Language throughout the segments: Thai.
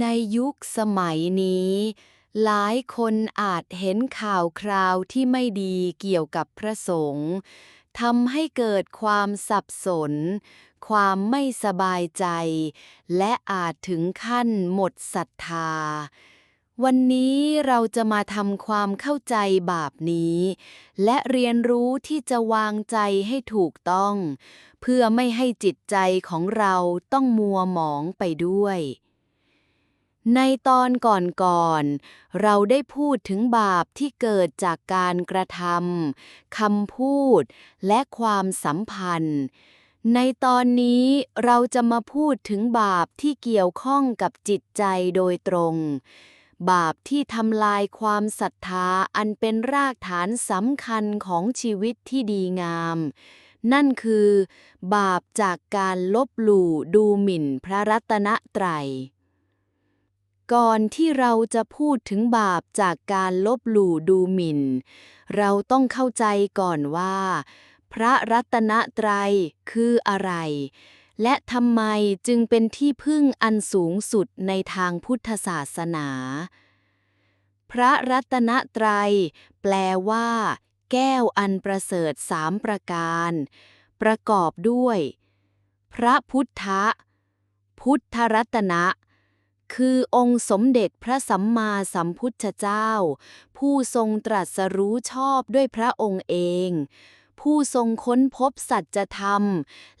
ในยุคสมัยนี้ หลายคนอาจเห็นข่าวคราวที่ไม่ดีเกี่ยวกับพระสงฆ์ทำให้เกิดความสับสน ความไม่สบายใจ และอาจถึงขั้นหมดศรัทธา วันนี้เราจะมาทำความเข้าใจบาปนี้ และเรียนรู้ที่จะวางใจให้ถูกต้อง เพื่อไม่ให้จิตใจของเราต้องมัวหมองไปด้วย ในตอนก่อนๆ เราได้พูดถึงบาปที่เกิดจากการกระทำคำพูด และความสัมพันธ์ ในตอนนี้เราจะมาพูดถึงบาปที่เกี่ยวข้องกับจิตใจโดยตรง บาปที่ทำลายความศรัทธาอันเป็นรากฐานสำคัญของชีวิตที่ดีงาม นั่นคือบาปจากการลบหลู่ดูหมิ่นพระรัตนตรัย ก่อนที่เราจะพูดถึงบาปจากการลบหลู่ดูหมิ่น เราต้องเข้าใจก่อนว่า พระรัตนตรัยคืออะไร และทำไมจึงเป็นที่พึ่งอันสูงสุดในทางพุทธศาสนา พระรัตนตรัยแปลว่า แก้วอันประเสริฐสามประการ ประกอบด้วย พระพุทธ พุทธรัตนะ คือองค์สมเด็จพระสัมมาสัมพุทธเจ้า ผู้ทรงตรัสรู้ชอบด้วยพระองค์เอง ผู้ทรงค้นพบสัจธรรม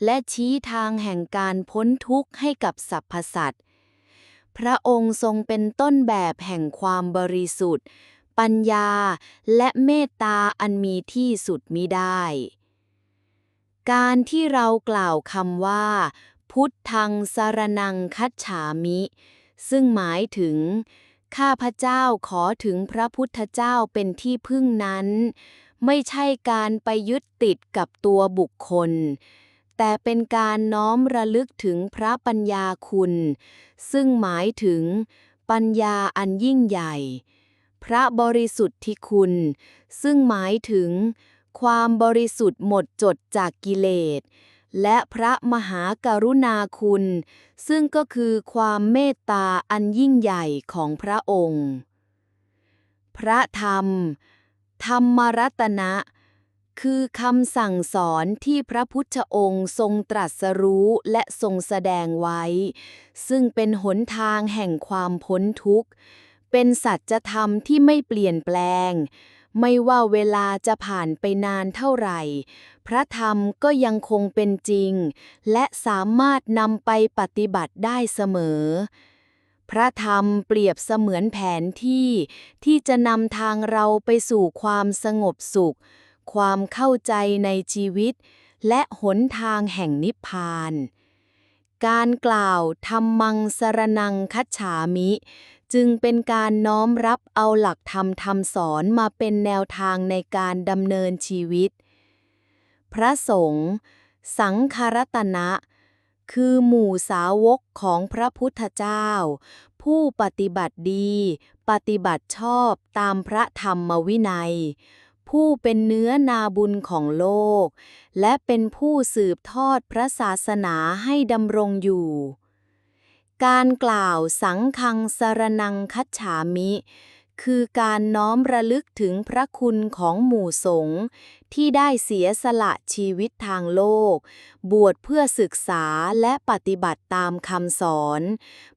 และชี้ทางแห่งการพ้นทุกข์ให้กับสรรพสัตว์ พระองค์ทรงเป็นต้นแบบแห่งความบริสุทธิ์ ปัญญาและเมตตาอันมีที่สุดมิได้ การที่เรากล่าวคำว่า พุทธังสารนังคัจฉามิ ซึ่งหมายถึง ข้าพเจ้าขอถึงพระพุทธเจ้าเป็นที่พึ่งนั้น ไม่ใช่การไปยึดติดกับตัวบุคคล แต่เป็นการน้อมระลึกถึงพระปัญญาคุณ ซึ่งหมายถึง ปัญญาอันยิ่งใหญ่ พระบริสุทธิคุณ ซึ่งหมายถึง ความบริสุทธิ์หมดจดจากกิเลส และพระมหากรุณาคุณ ซึ่งก็คือความเมตตาอันยิ่งใหญ่ของพระองค์ พระธรรม ธรรมรัตนะ คือคำสั่งสอนที่พระพุทธองค์ทรงตรัสรู้และทรงแสดงไว้ ซึ่งเป็นหนทางแห่งความพ้นทุกข์ เป็นสัจธรรมที่ไม่เปลี่ยนแปลง ไม่ว่าเวลาจะผ่านไปนานเท่าไหร่ พระธรรมก็ยังคงเป็นจริง และสามารถนำไปปฏิบัติได้เสมอ พระธรรมเปรียบเสมือนแผนที่ ที่จะนำทางเราไปสู่ความสงบสุข ความเข้าใจในชีวิต และหนทางแห่งนิพพานการกล่าวธรรมังสรนังคัจฉามิจึงเป็นการน้อมรับเอาหลักธรรมคำสอนมาเป็นแนวทางในการดำเนินชีวิต พระสงฆ์สังฆรัตนะ คือหมู่สาวกของพระพุทธเจ้า ผู้ปฏิบัติดี ปฏิบัติชอบตามพระธรรมวินัย ผู้เป็นเนื้อนาบุญของโลก และเป็นผู้สืบทอดพระศาสนาให้ดำรงอยู่ การกล่าวสังฆังสรนังคัจฉามิ คือการน้อมระลึกถึงพระคุณของหมู่สงฆ์ที่ได้เสียสละชีวิตทางโลก บวชเพื่อศึกษาและปฏิบัติตามคำสอน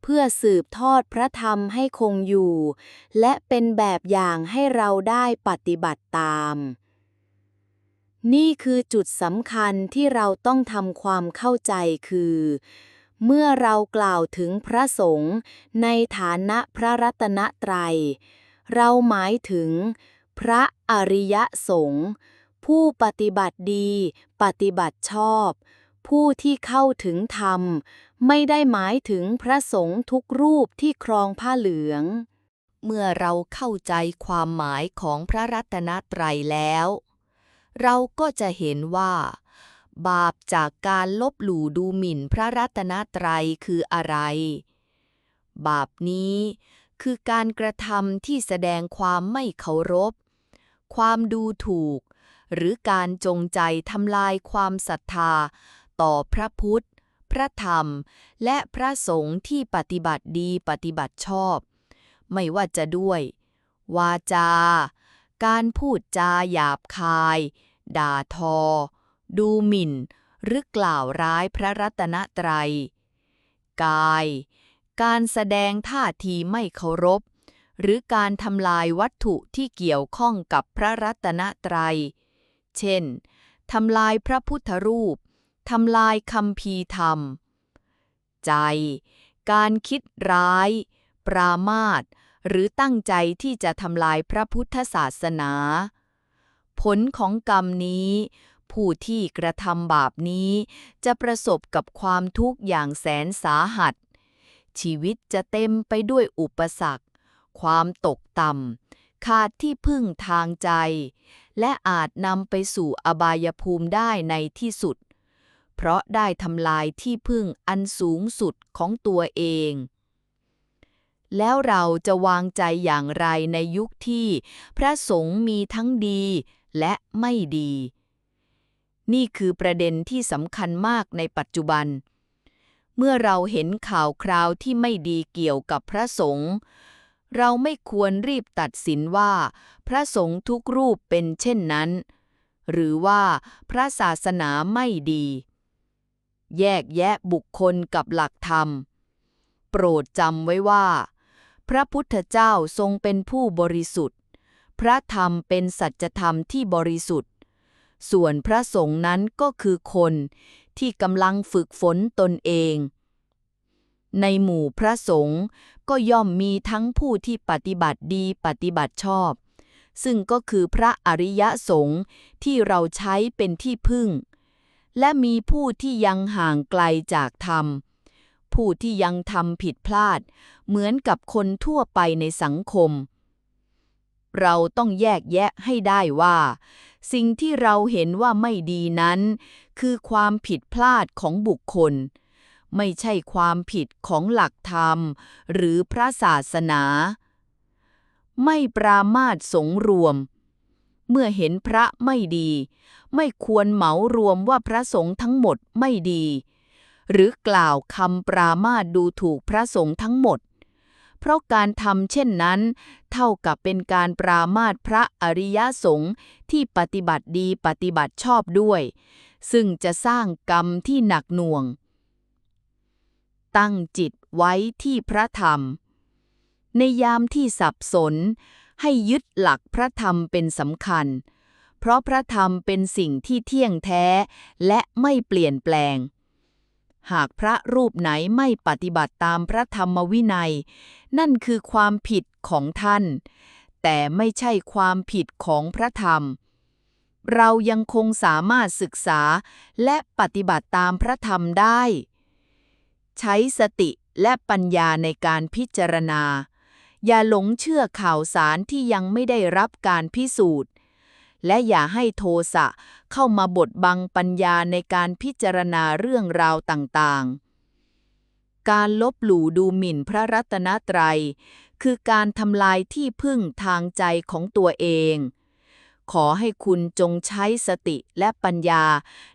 เพื่อสืบทอดพระธรรมให้คงอยู่ และเป็นแบบอย่างให้เราได้ปฏิบัติตาม นี่คือจุดสำคัญที่เราต้องทำความเข้าใจคือ เมื่อเรากล่าวถึงพระสงฆ์ในฐานะพระรัตนตรัย เราหมายถึง พระอริยสงฆ์ผู้ปฏิบัติดี ปฏิบัติชอบ ผู้ที่เข้าถึงธรรม ไม่ได้หมายถึงพระสงฆ์ทุกรูปที่ครองผ้าเหลือง เมื่อเราเข้าใจความหมายของพระรัตนตรัยแล้ว เราก็จะเห็นว่า บาปจากการลบหลู่ดูหมิ่นพระรัตนตรัยคืออะไร บาปนี้คือการกระทำที่แสดงความไม่เคารพ ความดูถูก หรือการจงใจทำลายความศรัทธา ต่อพระพุทธ พระระธรรม และพระสงฆ์ที่ปฏิบัติดีปฏิบัติชอบ ไม่ว่าจะด้วย วาจา การพูดจาหยาบคาย ด่าทอ ดูหมิ่น หรือกล่าวร้ายพระรัตนตรัย กาย การแสดงท่าทีไม่เคารพ หรือการทำลายวัตถุที่เกี่ยวข้องกับพระรัตนตรัย เช่น ทำลายพระพุทธรูป ทำลายคำพีธรรม ใจ การคิดร้าย ปรามาสหรือตั้งใจที่จะทำลายพระพุทธศาสนา ผลของกรรมนี้ ผู้ที่กระทำบาปนี้ จะประสบกับความทุกข์อย่างแสนสาหัส ชีวิตจะเต็มไปด้วยอุปสรรค ความตกต่ำขาดที่พึ่งทางใจ และอาจนำไปสู่อบายภูมิได้ในที่สุด เพราะได้ทำลายที่พึ่งอันสูงสุดของตัวเองแล้วเราจะวางใจอย่างไรในยุคที่ พระสงฆ์มีทั้งดีและไม่ดี นี่คือประเด็นที่สำคัญมากในปัจจุบัน เมื่อเราเห็นข่าวคราวที่ไม่ดีเกี่ยวกับพระสงฆ์เราไม่ควรรีบตัดสินว่า พระสงฆ์ทุกรูปเป็นเช่นนั้น หรือว่าพระศาสนาไม่ดี แยกแยะบุคคลกับหลักธรรม โปรดจำไว้ว่า พระพุทธเจ้าทรงเป็นผู้บริสุทธิ์ พระธรรมเป็นสัจธรรมที่บริสุทธิ์ ส่วนพระสงฆ์นั้นก็คือคนที่กำลังฝึกฝนตนเอง ในหมู่พระสงฆ์ก็ย่อมมีทั้งผู้ที่ปฏิบัติดีปฏิบัติชอบ ซึ่งก็คือพระอริยสงฆ์ที่เราใช้เป็นที่พึ่ง และมีผู้ที่ยังห่างไกลจากธรรม ผู้ที่ยังทำผิดพลาด เหมือนกับคนทั่วไปในสังคมเราต้องแยกแยะให้ได้ว่า สิ่งที่เราเห็นว่าไม่ดีนั้น คือความผิดพลาดของบุคคล ไม่ใช่ความผิดของหลักธรรม หรือพระศาสนา ไม่ปรามาสสงรวม เมื่อเห็นพระไม่ดี ไม่ควรเหมารวมว่าพระสงฆ์ทั้งหมดไม่ดี หรือกล่าวคำปรามาสดูถูกพระสงฆ์ทั้งหมด เพราะการทำเช่นนั้น เท่ากับเป็นการปรามาสพระอริยสงฆ์ที่ปฏิบัติดีปฏิบัติชอบด้วย ซึ่งจะสร้างกรรมที่หนักหน่วง ตั้งจิตไว้ที่พระธรรม ในยามที่สับสน ให้ยึดหลักพระธรรมเป็นสำคัญ เพราะพระธรรมเป็นสิ่งที่เที่ยงแท้และไม่เปลี่ยนแปลงหากพระรูปไหนไม่ปฏิบัติตามพระธรรมวินัย นั่นคือความผิดของท่าน แต่ไม่ใช่ความผิดของพระธรรม เรายังคงสามารถศึกษาและปฏิบัติตามพระธรรมได้ ใช้สติและปัญญาในการพิจารณา อย่าหลงเชื่อข่าวสารที่ยังไม่ได้รับการพิสูจน์ และอย่าให้โทสะเข้ามาบดบังปัญญาในการพิจารณาเรื่องราวต่างๆ การลบหลู่ดูหมิ่นพระรัตนตรัย คือการทำลายที่พึ่งทางใจของตัวเอง ขอให้คุณจงใช้สติและปัญญา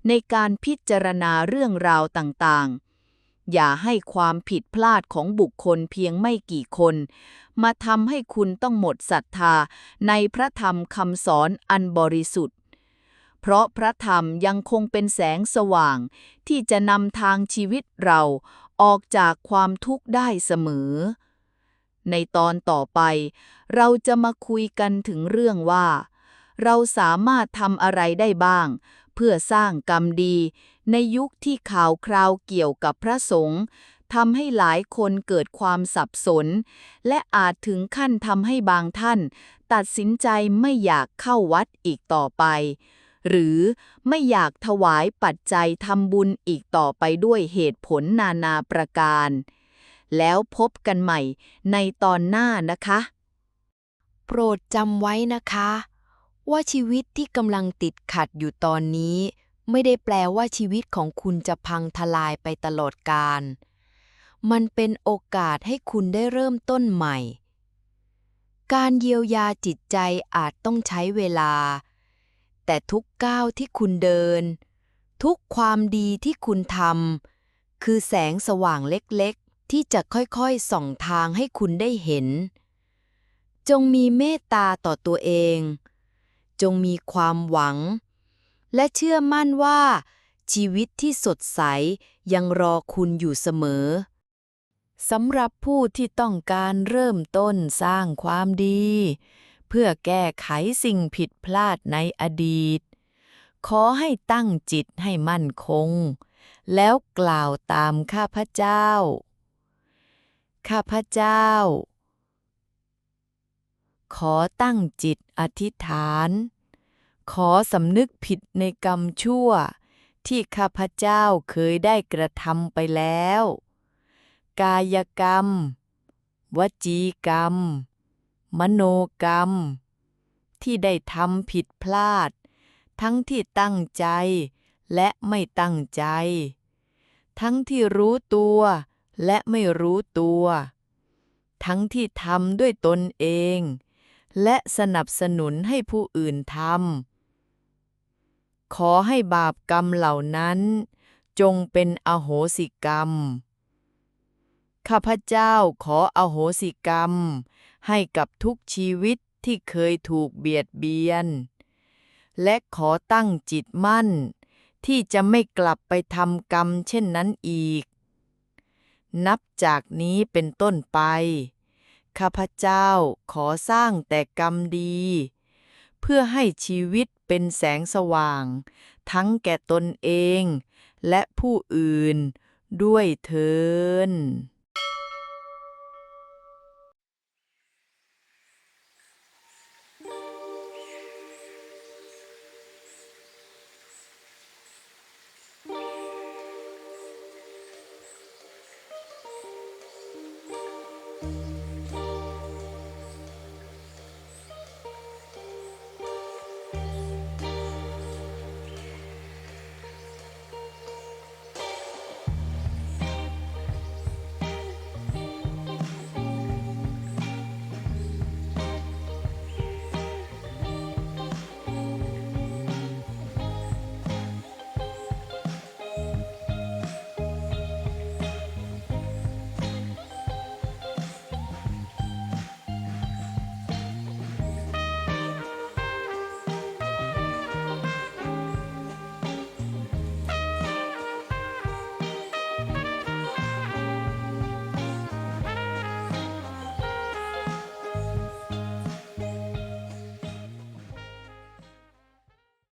ในการพิจารณาเรื่องราวต่างๆ อย่าให้ความผิดพลาดของบุคคลเพียงไม่กี่คน มาทำให้คุณต้องหมดศรัทธาในพระธรรมคำสอนอันบริสุทธิ์เพราะพระธรรมยังคงเป็นแสงสว่างที่จะนำทางชีวิตเรา ออกจากความทุกข์ได้เสมอ ในตอนต่อไป เราจะมาคุยกันถึงเรื่องว่า เราสามารถทำอะไรได้บ้าง เพื่อสร้างกรรมดี ในยุคที่ข่าวคราวเกี่ยวกับพระสงฆ์ทำให้หลายคนเกิดความสับสน และอาจถึงขั้นทำให้บางท่าน ตัดสินใจไม่อยากเข้าวัดอีกต่อไป หรือไม่อยากถวายปัจจัยทำบุญอีกต่อไปด้วยเหตุผลนานาประการ แล้วพบกันใหม่ในตอนหน้านะคะ โปรดจำไว้นะคะ ว่าชีวิตที่กำลังติดขัดอยู่ตอนนี้ ไม่ได้แปลว่าชีวิตของคุณจะพังทลายไปตลอดกาลมันเป็นโอกาสให้คุณได้เริ่มต้นใหม่ การเยียวยาจิตใจอาจต้องใช้เวลา แต่ทุกก้าวที่คุณเดิน ทุกความดีที่คุณทำคือแสงสว่างเล็กๆ ที่จะค่อยๆส่องทางให้คุณได้เห็น จงมีเมตตาต่อตัวเอง จงมีความหวัง และเชื่อมั่นว่า ชีวิตที่สดใสยังรอคุณอยู่เสมอสำหรับผู้ที่ต้องการเริ่มต้นสร้างความดี เพื่อแก้ไขสิ่งผิดพลาดในอดีต ขอให้ตั้งจิตให้มั่นคง แล้วกล่าวตามข้าพเจ้า ข้าพเจ้า ขอตั้งจิตอธิษฐาน ขอสำนึกผิดในกรรมชั่ว ที่ข้าพเจ้าเคยได้กระทำไปแล้ว กายกรรม วจีกรรม มโนกรรม ที่ได้ทำผิดพลาด ทั้งที่ตั้งใจและไม่ตั้งใจ ทั้งที่รู้ตัวและไม่รู้ตัว ทั้งที่ทำด้วยตนเอง และสนับสนุนให้ผู้อื่นทำขอให้บาปกรรมเหล่านั้น จงเป็นอโหสิกรรม ข้าพเจ้าขออโหสิกรรม ให้กับทุกชีวิตที่เคยถูกเบียดเบียน และขอตั้งจิตมั่น ที่จะไม่กลับไปทำกรรมเช่นนั้นอีก นับจากนี้เป็นต้นไป ข้าพเจ้าขอสร้างแต่กรรมดี เพื่อให้ชีวิตเป็นแสงสว่าง ทั้งแก่ตนเอง และผู้อื่นด้วยเทิน